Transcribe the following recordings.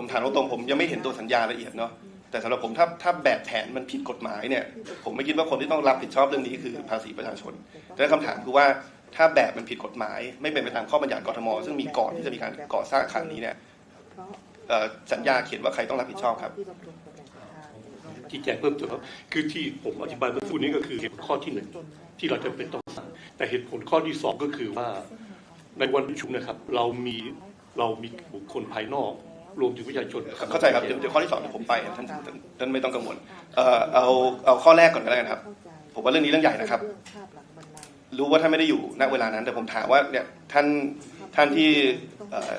ผมถามตรงๆผมยังไม่เห็นตัวสัญญาละเอียดเนาะแต่สำหรับผมถ้าถ้าแบบแผนมันผิดกฎหมายเนี่ย ผมไม่คิดว่าคนที่ต้องรับผิดชอบเรื่องนี้คือภาษีประชาชน แต่คำถามคือว่าถ้าแบบมันผิดกฎหมาย ไม่เป็นไปตามข้อบัญญัติกทม ซึ่งมีก่อนที่จะมีการก่อสร้างอาคารนี้เนี่ยเอ่อสัญญาเขียนว่าใครต้องรับผิดชอบครับที่แจ้งเพิ่มเติมครับคือที่ผมอธิบายเมื่อสักครู่นี้ก็คือเหตุผลข้อที่หนึ่งที่เราจะเป็นต้องสั่งแต่เหตุผลข้อที่สองก็คือว่าในวันประชุมนะครับ เรามีเรามีบุคคลภายนอก รวมถึงประชาชนเข้าใจครับเดี๋ยวเดี๋ยวข้อที่สองเดี๋ยวผมไปท่านท่านท่านไม่ต้องกังวลเอ่อเอาเอาข้อแรกก่อนก็แล้วกันครับ ผมว่าเรื่องนี้เรื่องใหญ่นะครับ รู้ว่าท่านไม่ได้อยู่ณเวลานั้น แต่ผมถามว่าเนี่ยท่านท่านที่เอ่อ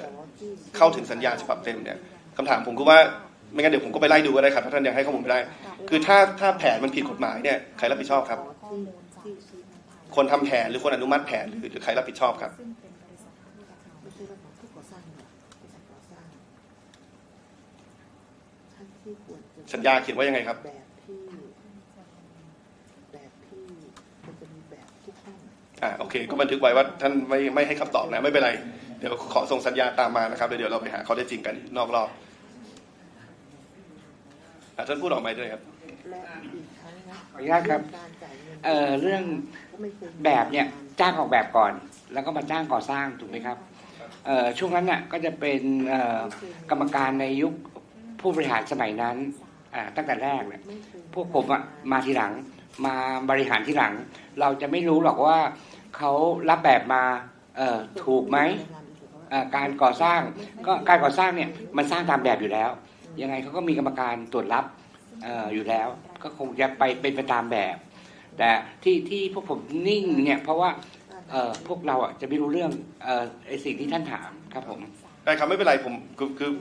เข้าถึงสัญญาฉบับเต็มเนี่ยคำถามผมก็ว่าไม่งั้นเดี๋ยวผมก็ไปไล่ดูก็ได้ครับถ้าท่านยังให้ข้อมูลไม่ได้ คือถ้าถ้าแผนมันผิดกฎหมายเนี่ยใครรับผิดชอบครับ คนทำแผนหรือคนอนุมัติแผนหรือหรือใครรับผิดชอบครับ ไม่ใช่ว่าผู้ก่อสร้างเนี่ยบริษัทก่อสร้าง ท่านที่ควรจะสัญญาเขียนว่ายังไงครับ แบบที่แบบที่มันจะมีแบบทุกห้องอ่าโอเค ก็บันทึกไว้ว่าท่านไม่ไม่ให้คำตอบนะไม่เป็นไร เดี๋ยวขอส่งสัญญาตามมานะครับเดี๋ยวเราไปหาข้อเท็จจริงกันนอกรอบอะท่านพูดออกมาด้วยครับ และอีกครั้งนะขออนุญาตครับ การจ่ายเงินเอ่อเรื่องก็ไม่คยมีแบบเนี่ยจ้างออกแบบก่อน แล้วก็มาจ้างก่อสร้างถูกไหมครับเอ่อช่วงนั้นน่ะก็จะเป็นเอ่อกรรมการในยุค ผู้บริหารสมัยนั้นตั้งแต่แรกเนี่ยพวกผมมาทีหลัง มาบริหารทีหลัง เราจะไม่รู้หรอกว่าเขารับแบบมาถูกไหมการก่อสร้างก็การก่อสร้างเนี่ยมันสร้างตามแบบอยู่แล้ว ยังไงเขาก็มีกรรมการตรวจรับอยู่แล้ว ก็คงจะไปเป็นไปตามแบบ แต่ที่ที่พวกผมนิ่งเนี่ยเพราะว่าพวกเราอะจะไม่รู้เรื่องเอ่อไอสิ่งที่ท่านถามครับผมได้ครับไม่เป็นไรผมคือคือ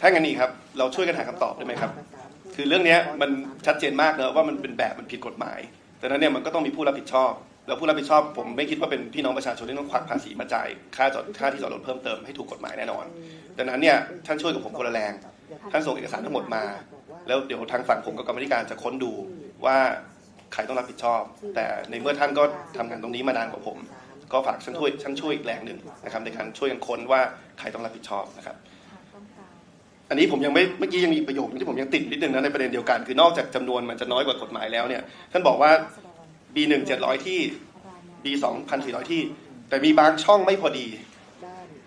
ถ้างั้นนี่ครับ เราช่วยกันหาคำตอบได้ไหมครับ คือเรื่องนี้มันชัดเจนมากเนอะว่ามันเป็นแบบมันผิดกฎหมาย แต่นั้นเนี่ยมันก็ต้องมีผู้รับผิดชอบแล้วผู้รับผิดชอบผมไม่คิดว่าเป็นพี่น้องประชาชนที่ต้องควักภาษีมาจ่ายค่าจอดค่าที่จอดรถเพิ่มเติมให้ถูกกฎหมายแน่นอน ดังนั้นเนี่ยท่านช่วยกับผมคนละแรง ท่านส่งเอกสารทั้งหมดมา แล้วเดี๋ยวทางฝั่งผมกับกรรมธิการจะค้นดูว่าใครต้องรับผิดชอบ แต่ในเมื่อท่านก็ทำงานตรงนี้มานานกว่าผม ก็ฝากฉันช่วยฉันช่วยอีกแรงหนึ่งนะครับในการช่วยกันค้นว่าใครต้องรับผิดชอบนะครับ อันนี้ผมยังไม่เมื่อกี้ยังมีประโยคนึงที่ผมยังติดนิดนึงนะในประเด็นเดียวกัน คือนอกจากจำนวนมันจะน้อยกว่ากฎหมายแล้วเนี่ยท่านบอกว่า B1 700 ที่ B2 1,400 ที่ แต่มีบางช่องไม่พอดี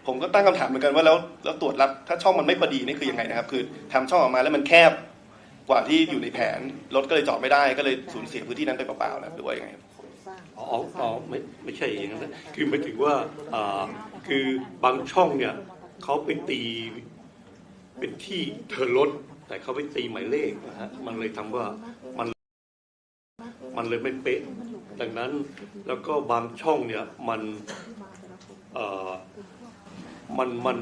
ผมก็ตั้งคำถามเหมือนกันว่าแล้วแล้วตรวจรับถ้าช่องมันไม่พอดีนี่คือยังไงนะครับ คือทำช่องออกมาแล้วมันแคบกว่าที่อยู่ในแผนรถก็เลยจอดไม่ได้ก็เลยสูญเสียพื้นที่นั้นไปเปล่าๆนะหรือว่ายังไงอ๋ออ๋อไม่ไม่ใช่อย่างนั้นคือหมายถึงว่าอ่าคือบางช่องเนี่ยเขาไปตี เป็นที่เธอรถแต่เขาไปตีหมายเลขนะฮะมันเลยทำว่ามันมันเลยไม่เป๊ะ ดังนั้นแล้วก็บางช่องเนี่ยมันเอ่อมันมัน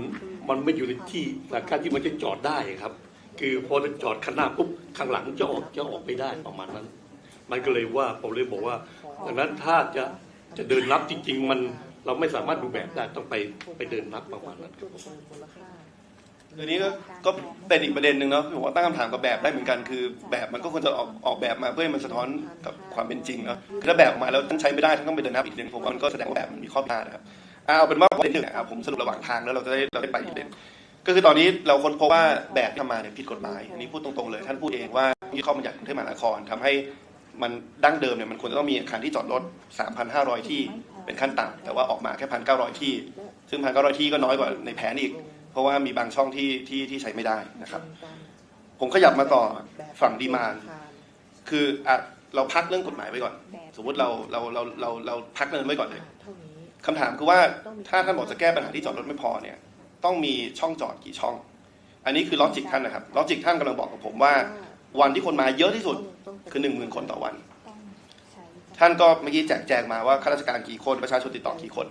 มันไม่อยู่ในที่หลัการที่มันจะจอดได้ครับ คือพอจะจอดข้างหน้าปุ๊บข้างหลังจะออกจะออกไม่ได้ประมาณนั้น มันก็เลยว่าผมเลยบอกว่า ดังนั้นถ้าจะจะเดินรับจริง ๆ มันเราไม่สามารถดูแบบได้ต้องไปไปเดินรับประมาณนั้นครับ ค่าทีนี้ก็ก็เป็นอีกประเด็นหนึ่งเนาะผมว่าตั้งคำถามกับแบบได้เหมือนกันคือ แบบมันก็ควรจะออกออกแบบมาเพื่อให้มันสะท้อนกับความเป็นจริงเนาะถ้าแบบออกมาแล้วท่านใช้ไม่ได้ท่านต้องไปเดินหน้าอีกเดือนผมว่ามันก็แสดงว่าแบบมันมีข้อผิดพลาดนะครับเอาเป็นว่าประเด็นหนึ่งนะครับผมสรุประหว่างทางแล้วเราจะได้เราได้ไปอีกประเด็นก็คือตอนนี้เราค้นพบว่าแบบที่ทำมาเนี่ยผิดกฎหมายอันนี้พูดตรงๆเลย ท่านพูดเองว่ามีข้อบัญญัติกรุงเทพมหานครทำให้มันดั้งเดิมเนี่ยมันควรจะต้องมีอาคารที่จอดรถ 3,500 ที่เป็นขั้นต่ำแต่ว่าออกมาแค่ 1,900 ที่ ซึ่ง 1,900 ที่ก็น้อยกว่าในแผนอีก เพราะว่ามีบางช่องที่ที่ที่ใช้ไม่ได้นะครับ ผมขยับมาต่อฝั่งดีมานคืออะเราพักเรื่องกฎหมายไว้ก่อน สมมติเราเราเราเราเราพักเรื่องนั้นไว้ก่อนเลยเท่านี้คำถามคือว่าถ้าท่านบอกจะแก้ปัญหาที่จอดรถไม่พอเนี่ย ต้องมีช่องจอดกี่ช่อง อันนี้คือลอจิกท่านนะครับลอจิกท่านกำลังบอกกับผมว่า วันที่คนมาเยอะที่สุดคือหนึ่งหมื่นคนต่อวัน ท่านก็เมื่อกี้แจกแจงมาว่าข้าราชการกี่คนประชาชนติดต่อกี่คน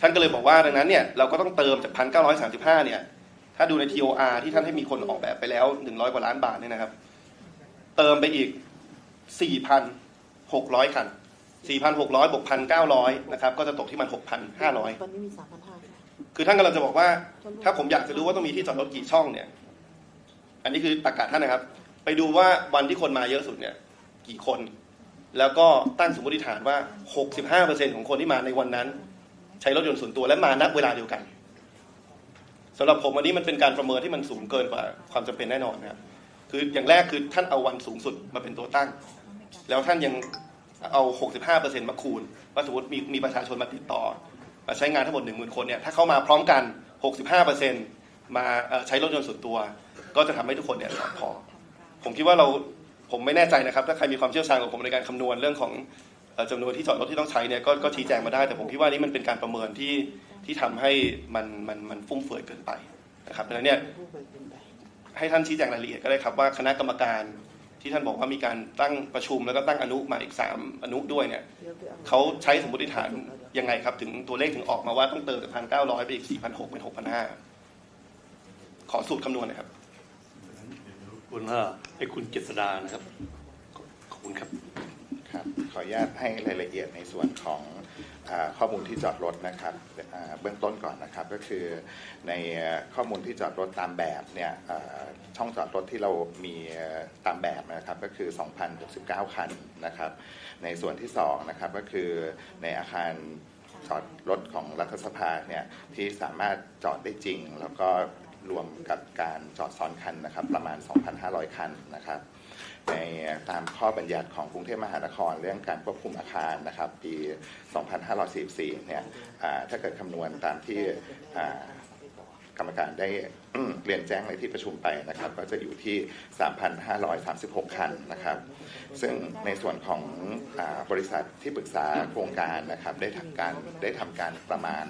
ท่านก็เลยบอกว่าดังนั้นเนี่ยเราก็ต้องเติมจากพันเก้าร้อยสามสิบห้าเนี่ย ถ้าดูใน TOR ที่ท่านให้มีคนออกแบบไปแล้วหนึ่งร้อยกว่าล้านบาทเนี่ยนะครับ เติมไปอีกสี่พันหกร้อยคันสี่พันหกร้อยบวกพันเก้าร้อยนะครับ ก็จะตกที่มันหกพันห้าร้อยตอนนี้มีสามพันห้าคือท่านกำลังจะบอกว่า ถ้าผมอยากจะรู้ว่าต้องมีที่จอดรถกี่ช่องเนี่ย อันนี้คือตรรกะท่านนะครับ ไปดูว่าวันที่คนมาเยอะสุดเนี่ย กี่คน แล้วก็ตั้งสมมติฐานว่า 65%ของคนที่มาในวันนั้น ใช้รถยนต์ส่วนตัวและมานักเวลาเดียวกันสำหรับผมอันนี้มันเป็นการประเมินที่มันสูงเกินกว่าความจำเป็นแน่นอนนะครับคืออย่างแรกคือท่านเอาวันสูงสุดมาเป็นตัวตั้ง แล้วท่านยังเอา 65%มาคูณว่าสมมติมีมีประชาชนมาติดต่อมาใช้งานทั้งหมด 10,000 คนเนี่ยถ้าเข้ามาพร้อมกัน 65%มาเอ่อใช้รถยนต์ส่วนตัว ก็จะทำให้ทุกคนเนี่ยสอดคล้องผมคิดว่าเราผมไม่แน่ใจนะครับ ถ้าใครมีความเชี่ยวชาญกว่าผมในการคำนวณเรื่องของ จำนวนที่จอดรถที่ต้องใช้เนี่ยก็ก็ชี้แจงมาได้ แต่ผมคิดว่านี่มันเป็นการประเมินที่ที่ทำให้มันมันมันฟุ่มเฟือยเกินไปนะครับดังนั้นเนี่ยให้ท่านชี้แจงรายละเอียดก็ได้ครับว่าคณะกรรมการที่ท่านบอกว่ามีการตั้งประชุมแล้วก็ตั้งอนุมาอีก 3 อนุด้วยเนี่ยเขาใช้สมมติฐานยังไงครับ ถึงตัวเลขถึงออกมาว่าต้องเติมจากพันเก้าร้อยไปอีกสี่พันหกเป็นหกพันห้าขอสูตรคำนวณนะครับคุณว่าให้คุณเจษดานะครับ ขอบคุณครับ ครับขออนุญาตให้รายละเอียดในส่วนของอข้อมูลที่จอดรถนะครับเบื้องต้นก่อนนะครับก็คือในข้อมูลที่จอดรถตามแบบเนี่ยช่องจอดรถที่เรามีตามแบบนะครับก็คือ 2,069 คันนะครับ ในส่วนที่2นะครับก็คือในอาคารจอดรถของรัฐสภาเนี่ยที่สามารถจอดได้จริง แล้วก็รวมกับการจอดซ้อนคันนะครับประมาณ 2,500 คันนะครับ ในตามข้อบัญญัติของกรุงเทพมหานคร เรื่องการควบคุมอาคารนะครับปี 2544 เนี่ยถ้าเกิดคำนวณตามที่กรรมการได้เรียนแจ้งในที่ประชุมไปนะครับ ก็จะอยู่ที่ 3,536 คันนะครับ ซึ่งในส่วนของอบริษัทที่ปรึกษาโครงการนะครับ ได้ทำการได้ทำการประมาณ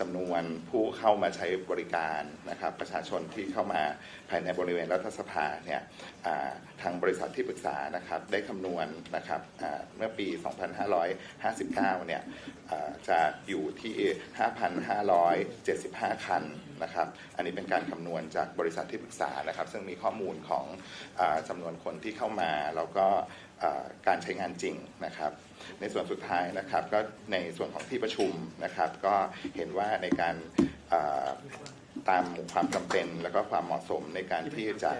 จำนวนผู้เข้ามาใช้บริการนะครับประชาชนที่เข้ามาภายในบริเวณรัฐสภาเนี่ยทางบริษัทที่ปรึกษานะครับได้คำนวณนะครับเมื่อปี 2559 เนี่ยจะอยู่ที่ 5,575 คันนะครับอันนี้เป็นการคำนวณจากบริษัทที่ปรึกษานะครับ ซึ่งมีข้อมูลของอจำนวนคนที่เข้ามาแล้วก็การใช้งานจริงนะครับ ในส่วนสุดท้ายนะครับก็ในส่วนของที่ประชุมนะครับ ก็เห็นว่าในการตามความจำเป็นแล้วก็ความเหมาะสมในการที่จะ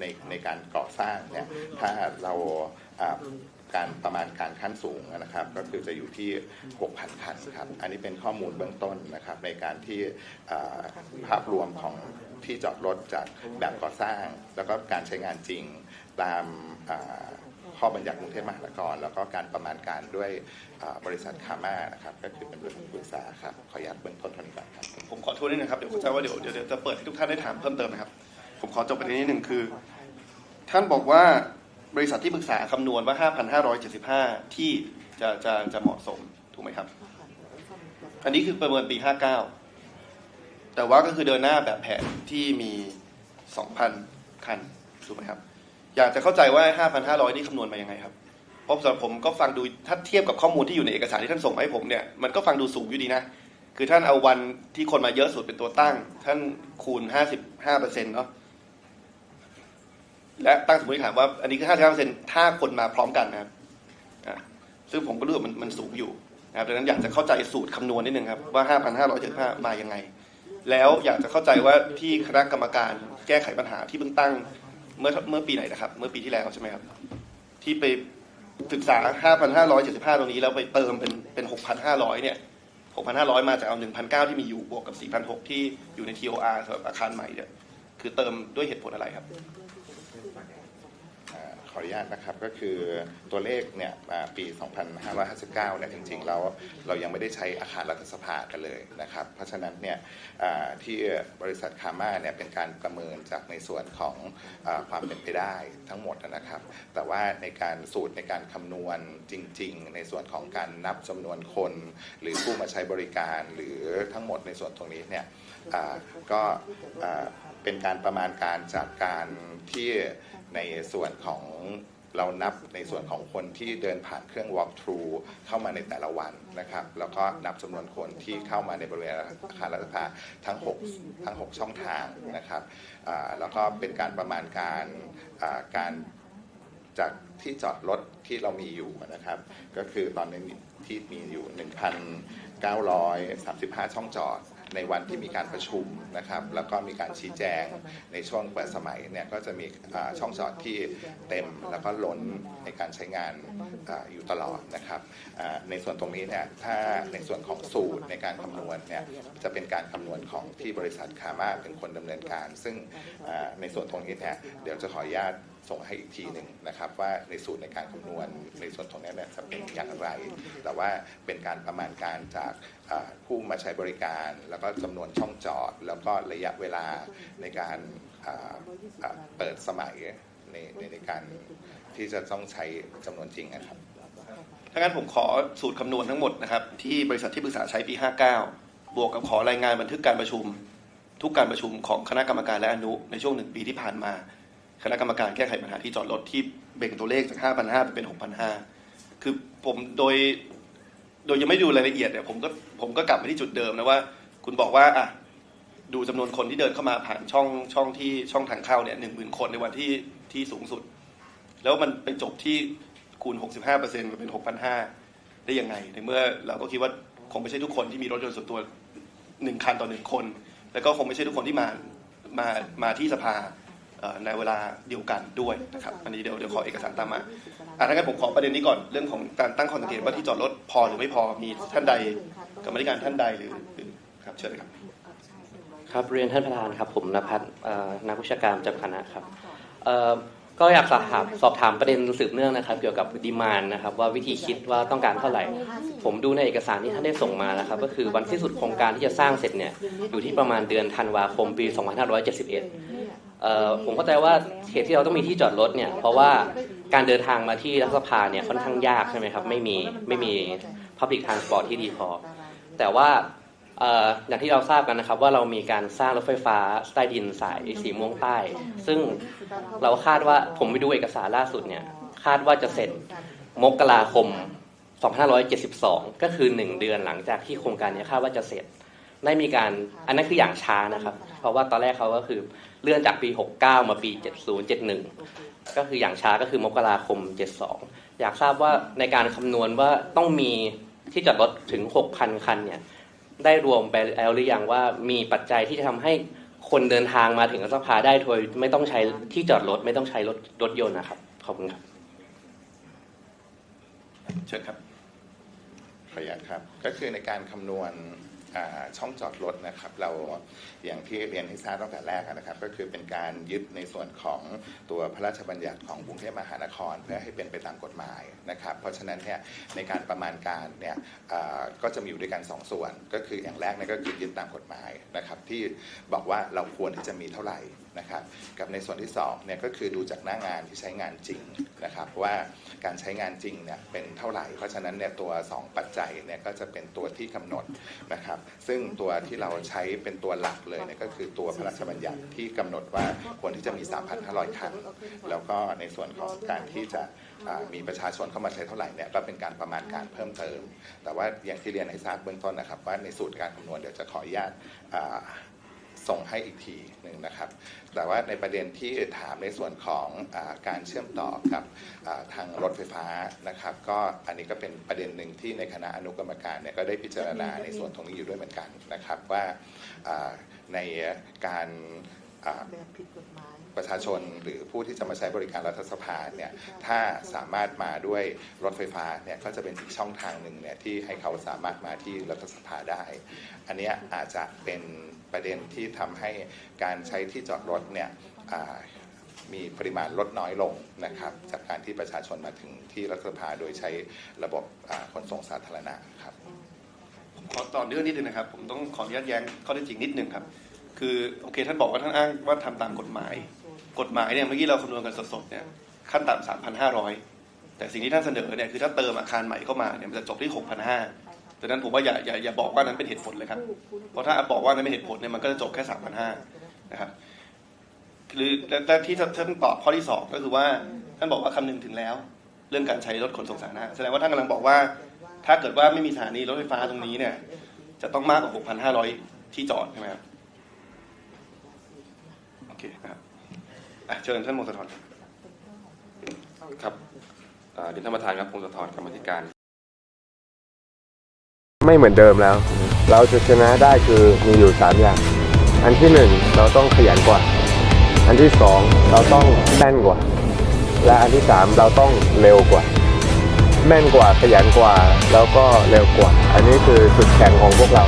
ในในการก่อสร้างเนี่ยถ้าเราการประมาณการขั้นสูงนะครับ ก็คือจะอยู่ที่ 6,000 คันครับ อันนี้เป็นข้อมูลเบื้องต้นนะครับ ในการที่ภาพรวมของที่จอดรถจากแบบก่อสร้าง แล้วก็การใช้งานจริงตามา ข้อบัญญัติกรุงเทพมหานคร แล้วก็การประมาณการด้วยบริษัทคาม่านะครับก็คือเป็นบริษัทปรึกษาครับขออนุญาตเบื้องต้นเท่านี้ก่อนครับผมขอโทษนิดนึงครับเดี๋ยวเข้าใจว่าเดี๋ยวเดี๋ยวเดี๋ยวจะเปิดให้ทุกท่านได้ถามเพิ่มเติมนะครับ ผมขอจบประเด็นนิดหนึ่งคือ ท่านบอกว่าบริษัทที่ปรึกษาคำนวณว่า 5,575 ที่จะจะจะเหมาะสมถูกไหมครับ อันนี้คือประเมินปี 59 แต่ว่าก็คือเดินหน้าแบบแผนที่มี 2,000 คันถูกไหมครับ อยากจะเข้าใจว่า 5,500 นี่คำนวณมายังไงครับ เพราะสำหรับผมก็ฟังดูถ้าเทียบกับข้อมูลที่อยู่ในเอกสารที่ท่านส่งมาให้ผมเนี่ยมันก็ฟังดูสูงอยู่ดีนะ คือท่านเอาวันที่คนมาเยอะสุดเป็นตัวตั้ง ท่านคูณ 55เปอร์เซ็นต์เนาะและตั้งสมมติฐานว่าอันนี้คือ 55เปอร์เซ็นต์ถ้าคนมาพร้อมกันนะครับซึ่งผมก็รู้ว่ามันมันสูงอยู่นะครับดังนั้นอยากจะเข้าใจสูตรคำนวณนิดนึงครับว่า 5,575มายังไง แล้วอยากจะเข้าใจว่าที่คณะกรรมการแก้ไขปัญหาที่เพิ่งตั้ง เมื่อเมื่อปีไหนนะครับ เมื่อปีที่แล้วใช่ไหมครับ ที่ไปศึกษา 5,575 ตรงนี้แล้วไปเติมเป็นเป็น 6,500 เนี่ย 6,500 มาจากเอา 1,900 ที่มีอยู่บวกกับ 4,600 ที่อยู่ใน TOR สำหรับอาคารใหม่เนี่ย คือเติมด้วยเหตุผลอะไรครับ ขออนุญาตนะครับก็คือตัวเลขเนี่ยปี 2559เนี่ยจริงๆ เราเรายังไม่ได้ใช้อาคารรัฐสภากันเลยนะครับ เพราะฉะนั้นเนี่ยที่บริษัทคาม่าเนี่ยเป็นการประเมินจากในส่วนของอความเป็นไปได้ทั้งหมดนะครับ แต่ว่าในการสูตรในการคำนวณจริง ๆ ในส่วนของการนับจำนวนคน หรือผู้มาใช้บริการหรือทั้งหมดในส่วนตรงนี้เนี่ยก็เป็นการประมาณการจากการที่ ในส่วนของเรานับในส่วนของคนที่เดินผ่านเครื่อง walk through เข้ามาในแต่ละวันนะครับ แล้วก็นับจำนวนคนที่เข้ามาในบริเวณอาคารรัฐสภาทั้ง 6 ทั้ง 6 ช่องทางนะครับแล้วก็เป็นการประมาณการการจากที่จอดรถที่เรามีอยู่นะครับ ก็คือตอนนี้ที่มีอยู่ 1,935 ช่องจอด ในวันที่มีการประชุมนะครับ แล้วก็มีการชี้แจงในช่วงเปิดสมัยเนี่ยก็จะมีช่องจอดที่เต็มแล้วก็ล้นในการใช้งานออยู่ตลอดนะครับ ในส่วนตรงนี้เนี่ยถ้าในส่วนของสูตรในการคำนวณเนี่ยจะเป็นการคำนวณของที่บริษัทคามาเป็นคนดำเนินการ ซึ่งในส่วนตรงนี้เนี่ยเดี๋ยวจะขออนุญาต ส่งให้อีกทีหนึ่งนะครับ ว่าในสูตรในการคำนวณในส่วนตรงนี้เนี่ยจะเป็นอย่างไร แต่ว่าเป็นการประมาณการจากอ่าผู้มาใช้บริการ แล้วก็จำนวนช่องจอด แล้วก็ระยะเวลาในการอ่าอ่าเปิดสมัยในในในการที่จะต้องใช้จำนวนจริงนะครับถ้างั้นผมขอสูตรคำนวณทั้งหมดนะครับ ที่บริษัทที่ปรึกษาใช้ปี 59 บวกกับขอรายงานบันทึกการประชุม ทุกการประชุมของคณะกรรมการและอนุในช่วงหนึ่งปีที่ผ่านมา คณะกรรมการแก้ไขปัญหาที่จอดรถที่เบ่งตัวเลขจาก 5,500ไปเป็น 6,500 คือผมโดย โดยยังไม่ดูรายละเอียดเนี่ยผมก็ผมก็กลับไปที่จุดเดิมนะว่า คุณบอกว่าอะดูจำนวนคนที่เดินเข้ามาผ่านช่องช่องที่ช่องทางเข้าเนี่ยหนึ่งหมื่นคนในวันที่ที่สูงสุด แล้วมันไปจบที่คูณ 65เปอร์เซ็นต์เป็น 6,500 ได้ยังไง ในเมื่อเราก็คิดว่าคงไม่ใช่ทุกคนที่มีรถยนต์ส่วนตัวหนึ่งคันต่อหนึ่งคน แล้วก็คงไม่ใช่ทุกคนที่มามามาที่สภา ในเวลาเดียวกันด้วยนะครับอันนี้เดี๋ยวเดี๋ยวขอเอกสารตามมาอะถ้างั้นผมขอประเด็นนี้ก่อนเรื่องของการตั้งข้อสังเกตว่าที่จอดรถพอหรือไม่พอมีท่านใดกรรมธิการท่านใดหรือครับเชิญครับครับเรียนท่านประธานครับผมนภัสนักวิชาการประจำคณะครับก็อยากสอบถามสอบถามประเด็นสืบเนื่องนะครับ เกี่ยวกับดีมานนะครับ ว่าวิธีคิดว่าต้องการเท่าไหร่ ผมดูในเอกสารที่ท่านได้ส่งมานะครับ ก็คือวันที่สุดโครงการที่จะสร้างเสร็จเนี่ยอยู่ที่ประมาณเดือนธันวาคมปี 2571 ผมเข้าใจว่าเหตุที่เราต้องมีที่จอดรถเนี่ยเพราะว่าการเดินทางมาที่รัฐสภาเนี่ยค่อนข้างยากใช่ไหมครับ ไม่มีไม่มี Public Transport ที่ดีพอ แต่ว่าอย่างที่เราทราบกันนะครับว่าเรามีการสร้างรถไฟฟ้าใต้ดินสายสีม่วงใต้ ซึ่งเราคาดว่าผมไปดูเอกสารล่าสุดเนี่ยคาดว่าจะเสร็จมกราคม 2572 ก็คือ 1 เดือนหลังจากที่โครงการเนี้คาดว่าจะเสร็จ ได้มีการอันนั้นคืออย่างช้านะครับ เพราะว่าตอนแรกเขาก็คือเลื่อนจากปี 69 มาปี 70 71 ก็คืออย่างช้าก็คือมกราคม 72 อยากทราบว่าในการคำนวณว่าต้องมีที่จอดรถถึง 6,000 คันเนี่ยได้รวมไปแล้วหรือยังว่ามีปัจจัยที่จะทำให้คนเดินทางมาถึงรัฐสภาได้โดยไม่ต้องใช้ที่จอดรถไม่ต้องใช้รถรถยนต์นะครับขอบคุณครับเชิญครับขออนุญาตครับ ก็คือในการคำนวณอ่า ช่องจอดรถนะครับเราอย่างที่เรียนให้ทราบตั้งแต่แรกนะครับ ก็คือเป็นการยึดในส่วนของตัวพระราชบัญญัติของกรุงเทพมหานคร เพื่อให้เป็นไปตามกฎหมายนะครับ เพราะฉะนั้นเนี่ยในการประมาณการเนี่ยก็จะมีอยู่ด้วยกันสองส่วน ก็คืออย่างแรกเนี่ยก็คือยึดตามกฎหมายนะครับที่บอกว่าเราควรที่จะมีเท่าไหร่ นะครับกับในส่วนที่สองเนี่ยก็คือดูจากหน้างานที่ใช้งานจริงนะครับว่าการใช้งานจริงเนี่ยเป็นเท่าไหร่ เพราะฉะนั้นเนี่ยตัว 2 ปัจจัยเนี่ยก็จะเป็นตัวที่กำหนดนะครับซึ่งตัวที่เราใช้เป็นตัวหลักเลยเนี่ยก็คือตัวพระราชบัญญัติที่กำหนดว่าควรที่จะมี 3,500 คัน แล้วก็ในส่วนของการที่จะมีประชาชนเข้ามาใช้เท่าไหร่เนี่ยก็เป็นการประมาณการเพิ่มเติม แต่ว่าอย่างที่เรียนให้ทราบเบื้องต้นนะครับ ว่าในสูตรการคำนวณเดี๋ยวจะขออนุญาต ส่งให้อีกทีหนึ่งนะครับ แต่ว่าในประเด็นที่ถามในส่วนของอการเชื่อมต่อกับทางรถไฟฟ้านะครับ ก็อันนี้ก็เป็นประเด็นหนึ่งที่ในคณะอนุกรรมการเนี่ยก็ได้พิจารณาในส่วนตรงนี้อยู่ด้วยเหมือนกันนะครับ ว่าในการแบบผิดกฎหมายประชาชนหรือผู้ที่จะมาใช้บริการรัฐสภาเนี่ยถ้าสามารถมาด้วยรถไฟฟ้าเนี่ยก็จะเป็นอีกช่องทางหนึ่งเนี่ยที่ให้เขาสามารถมาที่รัฐสภาได้ อันนี้อาจจะเป็น ประเด็นที่ทำให้การใช้ที่จอดรถเนี่ยมีปริมาณลดน้อยลงนะครับจากการที่ประชาชนมาถึงที่รัฐสภาโดยใช้ระบบขนส่งสาธารณะครับผมขอต่อเนื่องนิดนึงนะครับ ผมต้องขออนุญาตแย้งข้อเท็จจริงนิดนึงครับ คือโอเคท่านบอกว่าท่านอ้างว่าทำตามกฎหมาย กฎหมายเนี่ยเมื่อกี้เราคำนวณกันสดๆเนี่ยขั้นต่ำสามพันห้าร้อยแต่สิ่งที่ท่านเสนอเนี่ยคือถ้าเติมอาคารใหม่เข้ามาเนี่ยมันจะจบที่หกพันห้า ดังนั้นผมว่าอย่าอย่าอย่าบอกว่านั้นเป็นเหตุผลเลยครับ เพราะถ้าบอกว่านั้นเป็นเหตุผลเนี่ยมันก็จะจบแค่สามพันห้านะครับ หรือและและที่ท่านตอบข้อที่สองก็คือว่าท่านบอกว่าคำนึงถึงแล้ว เรื่องการใช้รถขนส่งสาธารณะแสดงว่าท่านกำลังบอกว่า ถ้าเกิดว่าไม่มีสถานีรถไฟฟ้าตรงนี้เนี่ย จะต้องมากกว่า6,500ที่จอดใช่ไหมครับโอเคนะครับอะเชิญท่านมงคลธรครับเอ่อเรียนท่านประธานครับพงศธรกรรมธิการ ไม่เหมือนเดิมแล้ว เราจะชนะได้คือมีอยู่ 3 อย่าง อันที่ 1 เราต้องขยันกว่า อันที่ 2 เราต้องแม่นกว่า และอันที่ 3 เราต้องเร็วกว่า แม่นกว่าขยันกว่าแล้วก็เร็วกว่า อันนี้คือจุดแข็งของพวกเรา